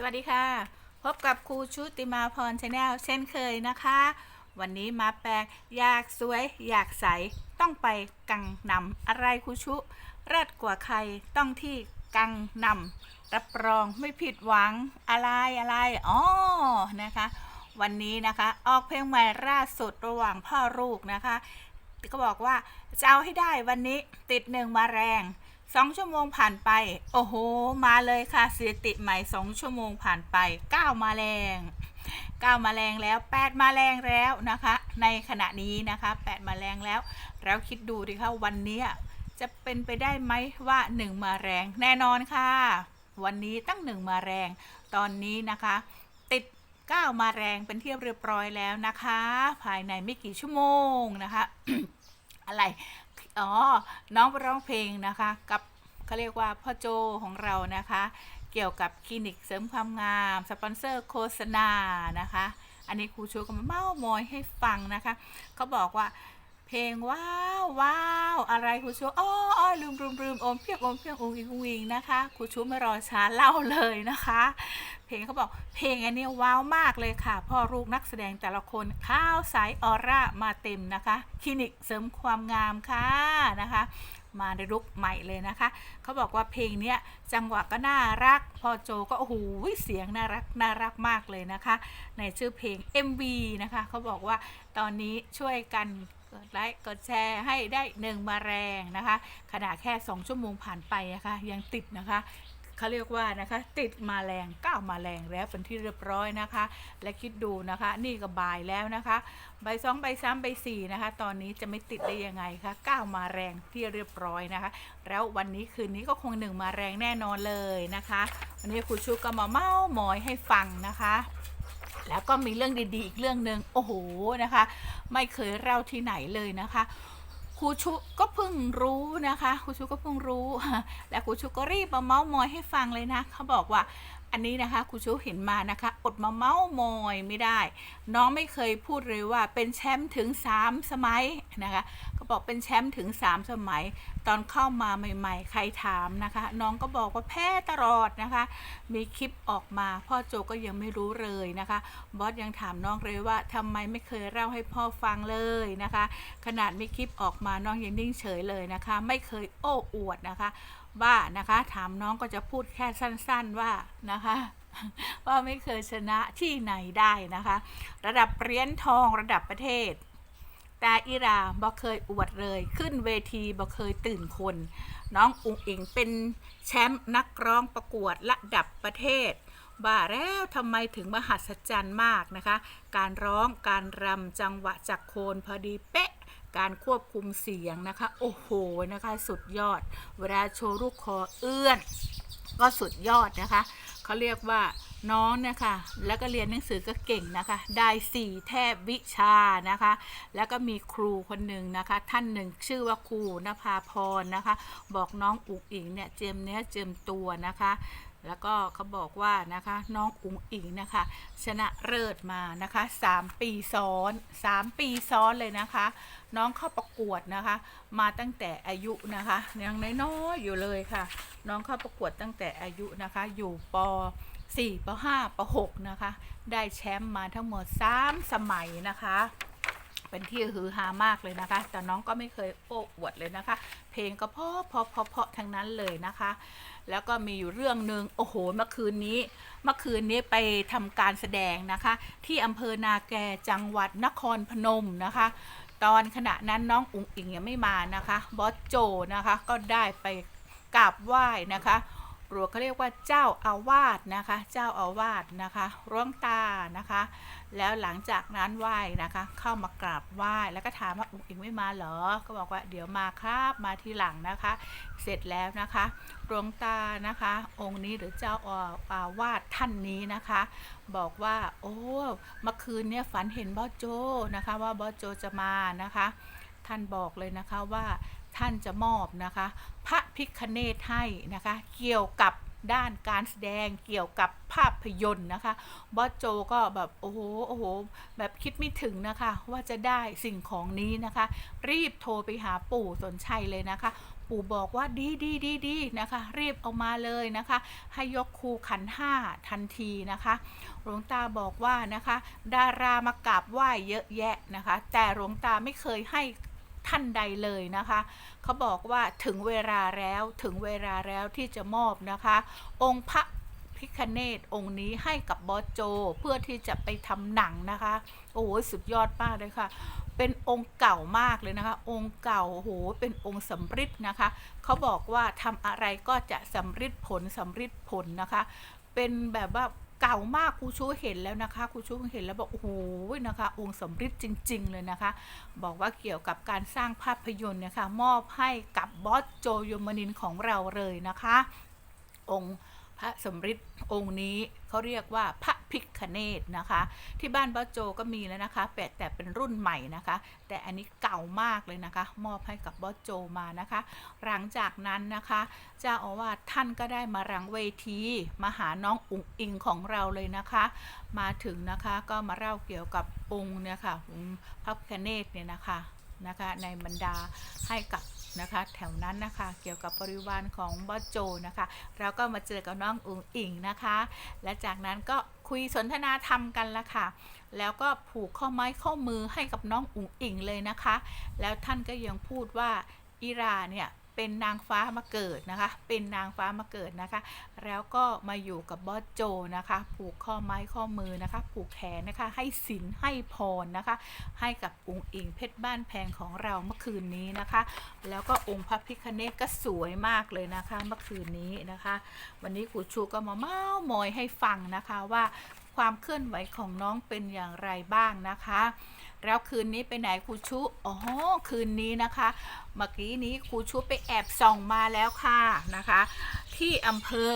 สวัสดีค่ะ พบกับครูชุติมาพรชาแนลเช่นเคยนะคะ วันนี้มาแปลอยากสวย อยากใส ต้องไปกังนำอะไรครูชุเลิศกว่าใครต้องที่กังนำรับรองไม่ผิดหวังอะไรอะไรอ๋อนะคะ วันนี้นะคะ ออกเพลงใหม่ล่าสุดระหว่างพ่อลูกนะคะ ก็บอกว่าจะเอาให้ได้วันนี้ติดหนึ่งมาแรง สองชั่วโมงผ่านไป โอ้โห มาเลยค่ะสถิติใหม่สองชั่วโมงผ่านไปเก้ามาแรงเก้ามาแรงแล้วแปดมาแรงแล้วนะคะ ในขณะนี้นะคะแปดมาแรงแล้ว แล้วคิดดูดิคะวันนี้จะเป็นไปได้ไหมว่าหนึ่งมาแรงแน่นอนค่ะ วันนี้ตั้งหนึ่งมาแรง ตอนนี้นะคะ ติด9มาแรงเป็นเที่เรียบร้อยแล้วนะคะ ภายในไม่กี่ชั่วโมงนะคะอะไร อ๋อ น้องไปร้องเพลงนะคะ กับเขาเรียกว่าพ่อโจของเรานะคะ เกี่ยวกับคลินิกเสริมความงาม สปอนเซอร์โฆษณานะคะ อันนี้ครูชูก็มาเม้ามอยให้ฟังนะคะเขาบอกว่าเพลงว้าวว้าวอะไรครูชูอ้ออ้อลืมลืมลืมอมเพียงอมเพียงองอิงวิงนะคะครูชูไม่รอช้าเล่าเลยนะคะ เพลงเขาบอกเพลงอันนี้ว้าวมากเลยค่ะ พ่อลูกนักแสดงแต่ละคนข้าวสายออร่ามาเต็มนะคะ คลินิกเสริมความงามค่ะนะคะมาในลุกใหม่เลยนะคะ เขาบอกว่าเพลงเนี้ยจังหวะก็น่ารัก พอโจก็โอ้โหเสียงน่ารักน่ารักมากเลยนะคะ ในชื่อเพลง MV นะคะ เขาบอกว่าตอนนี้ช่วยกันกดไลค์กดแชร์ให้ได้หนึ่งมาแรงนะคะ ขนาดแค่ 2 ชั่วโมงผ่านไปนะคะ ยังติดนะคะ เขาเรียกว่านะคะ ติดมาแรงก้าวมาแรงแล้วเป็นที่เรียบร้อยนะคะ และคิดดูนะคะ นี่ก็บ่ายแล้วนะคะใบสองใบสามใบสี่นะคะ ตอนนี้จะไม่ติดได้ยังไงคะก้าวมาแรงที่เรียบร้อยนะคะ แล้ววันนี้คืนนี้ก็คงหนึ่งมาแรงแน่นอนเลยนะคะ วันนี้ครูชูก็มาเมาส์มอยให้ฟังนะคะแล้วก็มีเรื่องดีๆ อีกเรื่องหนึ่งโอ้โหนะคะ ไม่เคยเล่าที่ไหนเลยนะคะ ครูชุก็เพิ่งรู้นะคะครูชุก็เพิ่งรู้ และครูชุก็รีบมาเมาส์มอยให้ฟังเลยนะเขาบอกว่า อันนี้นะคะครูชุเห็นมานะคะ อดมาเมาส์มอยไม่ได้ น้องไม่เคยพูดเลยว่าเป็นแชมป์ถึง 3 สมัยนะคะก็บอกเป็นแชมป์ถึง 3 สมัย ตอนเข้ามาใหม่ ๆ ใครถามนะคะ น้องก็บอกว่าแพ้ตลอดนะคะ มีคลิปออกมาพ่อโจก็ยังไม่รู้เลยนะคะบอสยังถามน้องเลยว่าทำไมไม่เคยเล่าให้พ่อฟังเลยนะคะ ขนาดมีคลิปออกมาน้องยังนิ่งเฉยเลยนะคะ ไม่เคยโอ้อวดนะคะว่านะคะ ถามน้องก็จะพูดแค่สั้นๆว่านะคะ ว่าไม่เคยชนะที่ไหนได้นะคะ ระดับเหรียญทองระดับประเทศ แต่อิราบ่เคยอวดเลย ขึ้นเวทีบ่เคยตื่นคน น้องอุ๋งอิงเป็นแชมป์นักร้องประกวดระดับประเทศบ่าแล้วทำไมถึงมหัศจรรย์มากนะคะ การร้องการรำจังหวะจากโคนพอดีเป๊ะ การควบคุมเสียงนะคะ โอ้โหนะคะ สุดยอด เวลาโชว์ลูกคอเอื้อน ก็สุดยอดนะคะเขาเรียกว่าน้องนะคะแล้วก็เรียนหนังสือก็เก่งนะคะ ได้สี่แทบวิชานะคะ แล้วก็มีครูคนหนึ่งนะคะ ท่านหนึ่งชื่อว่าครูนภาพรนะคะ บอกน้องอุ๋งอิงเนี่ยเจยมเนื้อเจียมตัวนะคะ แล้วก็เขาบอกว่านะคะน้องอุ๋งอิงนะคะ ชนะเลิศมานะคะ 3 ปีซ้อน 3 ปีซ้อนเลยนะคะ น้องเข้าประกวดนะคะ มาตั้งแต่อายุนะคะยังน้อยๆอยู่เลยค่ะ น้องเข้าประกวดตั้งแต่อายุนะคะ อยู่ป 4 ป 5 ป 6 นะคะ ได้แชมป์มาทั้งหมด 3 สมัยนะคะ เป็นที่ฮือฮามากเลยนะคะ แต่น้องก็ไม่เคยโอ้อวดเลยนะคะ เพลงก็เพาะเพาะเพาะเพาะทั้งนั้นเลยนะคะ แล้วก็มีอยู่เรื่องหนึ่งโอ้โห เมื่อคืนนี้ เมื่อคืนนี้ไปทำการแสดงนะคะ ที่อำเภอนาแกจังหวัดนครพนมนะคะ ตอนขณะนั้นน้องอุ๋งอิงยังไม่มานะคะ บอสโจนะคะ ก็ได้ไปกราบไหว้นะคะ หรือเขาเรียกว่าเจ้าอาวาสนะคะ เจ้าอาวาสนะคะร่วงตานะคะ แล้วหลังจากนั้นไหว้นะคะ เข้ามากราบไหว้แล้วก็ถามว่าอุ๋งอิงไม่มาเหรอ ก็บอกว่าเดี๋ยวมาครับมาทีหลังนะคะ เสร็จแล้วนะคะหลวงตานะคะ องค์นี้หรือเจ้าอาวาสท่านนี้นะคะ บอกว่าโอ้เมื่อคืนเนี่ยฝันเห็นบอโจนะคะ ว่าบอโจจะมานะคะ ท่านบอกเลยนะคะว่า ท่านจะมอบนะคะ พระพิคเนตให้นะคะ เกี่ยวกับด้านการแสดงเกี่ยวกับภาพยนตร์นะคะบอสโจก็แบบโอ้โหโอ้โหแบบคิดไม่ถึงนะคะ ว่าจะได้สิ่งของนี้นะคะ รีบโทรไปหาปู่สนชัยเลยนะคะ ปู่บอกว่าดีดีดีดีนะคะ รีบเอามาเลยนะคะ ให้ยกครูขันห้าทันทีนะคะหลวงตาบอกว่านะคะ ดารามากราบไหว้เยอะแยะนะคะ แต่หลวงตาไม่เคยให้ ท่านใดเลยนะคะ เขาบอกว่าถึงเวลาแล้วถึงเวลาแล้วที่จะมอบนะคะ องค์พระพิคเนตองค์นี้ให้กับบอสโจเพื่อที่จะไปทำหนังนะคะ โอ้โหสุดยอดมากเลยค่ะ เป็นองค์เก่ามากเลยนะคะ องค์เก่าโอ้โหเป็นองค์สำริดนะคะ เขาบอกว่าทำอะไรก็จะสำริดผลสำริดผลนะคะ เป็นแบบว่า เก่ามากครูชูเห็นแล้วนะคะครูชูเห็นแล้วบอกโอ้โหนะคะ องค์สำริดจริง ๆ เลยนะคะ บอกว่าเกี่ยวกับการสร้างภาพยนตร์เนี่ยค่ะมอบให้กับบอสโจยมนินของเราเลยนะคะ องค์ พระสมฤทธิ์องค์นี้เขาเรียกว่าพระพิคเนตนะคะ ที่บ้านบอสโจก็มีแล้วนะคะแต่แต่เป็นรุ่นใหม่นะคะ แต่อันนี้เก่ามากเลยนะคะ มอบให้กับบอสโจมานะคะ หลังจากนั้นนะคะเจ้าอาวาสท่านก็ได้มารังเวทีมาหาน้องอุ๋งอิงของเราเลยนะคะ มาถึงนะคะก็มาเล่าเกี่ยวกับองค์เนี่ยค่ะองค์พระพิคเนตเนี่ยนะคะนะคะในบรรดาให้กับ นะคะ แถวนั้นนะคะ เกี่ยวกับบริวารของบอสโจนะคะ เราก็มาเจอกับน้องอุ๋งอิงนะคะ และจากนั้นก็คุยสนทนาธรรมกันละค่ะ แล้วก็ผูกข้อไม้ข้อมือให้กับน้องอุ๋งอิงเลยนะคะ แล้วท่านก็ยังพูดว่าอิราเนี่ย เป็นนางฟ้ามาเกิดนะคะ เป็นนางฟ้ามาเกิดนะคะ แล้วก็มาอยู่กับบอสโจนะคะ ผูกข้อไม้ข้อมือนะคะ ผูกแขนนะคะ ให้ศีลให้พรนะคะ ให้กับองค์อิงเพชรบ้านแพงของเราเมื่อคืนนี้นะคะ แล้วก็องค์พระพิคเนตก็สวยมากเลยนะคะ เมื่อคืนนี้นะคะ วันนี้ครูชูก็มาเมาส์มอยให้ฟังนะคะว่าความเคลื่อนไหวของน้องเป็นอย่างไรบ้างนะคะ แล้วคืนนี้ไปไหนครูชุอ๋อคืนนี้นะคะ เมื่อกี้นี้ครูชุไปแอบส่องมาแล้วค่ะนะคะ ที่อำเภอ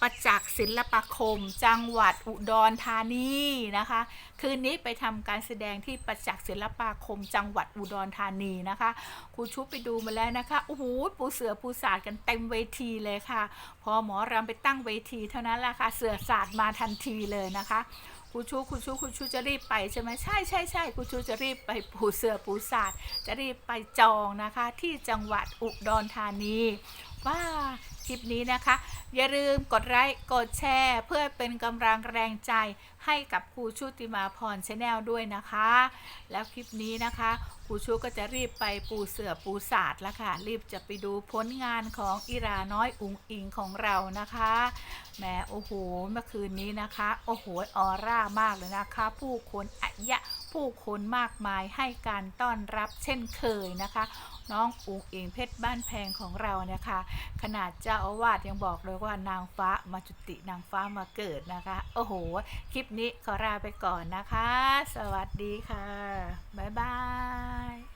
ประจักษ์ศิลปาคม จังหวัดอุดรธานีนะคะ คืนนี้ไปทำการแสดงที่ประจักษ์ศิลปาคม จังหวัดอุดรธานีนะคะครูชุไปดูมาแล้วนะคะโอ้โหปูเสือปูสาดกันเต็มเวทีเลยค่ะ พอหมอรำไปตั้งเวทีเท่านั้นแหละค่ะเสือสาดมาทันทีเลยนะคะ คุณชูคุณชูคุณชูจะรีบไปใช่ไหมใช่ใช่ใช่คุณชูจะรีบไปปูเสือปูสาดจะรีบไปจองนะคะ ที่จังหวัดอุดรธานี ว่าคลิปนี้นะคะ อย่าลืมกดไลค์กดแชร์ เพื่อเป็นกำลังแรงใจให้กับครูชุติมาพรชาแนลด้วยนะคะ แล้วคลิปนี้นะคะครูชูก็จะรีบไปปูเสือปูศาสตร์แล้วค่ะ รีบจะไปดูผลงานของอิราน้อยอุงอิงของเรานะคะแหมโอ้โหเมื่อคืนนี้นะคะ โอ้โหออร่ามากเลยนะคะ ผู้คนอะยะ ผู้คนมากมายให้การต้อนรับเช่นเคยนะคะ น้องอุ๋งเอิงเพชรบ้านแพงของเราเนี่ยค่ะขนาดเจ้าอาวาสยังบอกเลยว่านางฟ้ามาจุตินางฟ้ามาเกิดนะคะ โอ้โห คลิปนี้ขอลาไปก่อนนะคะ สวัสดีค่ะ บ๊ายบาย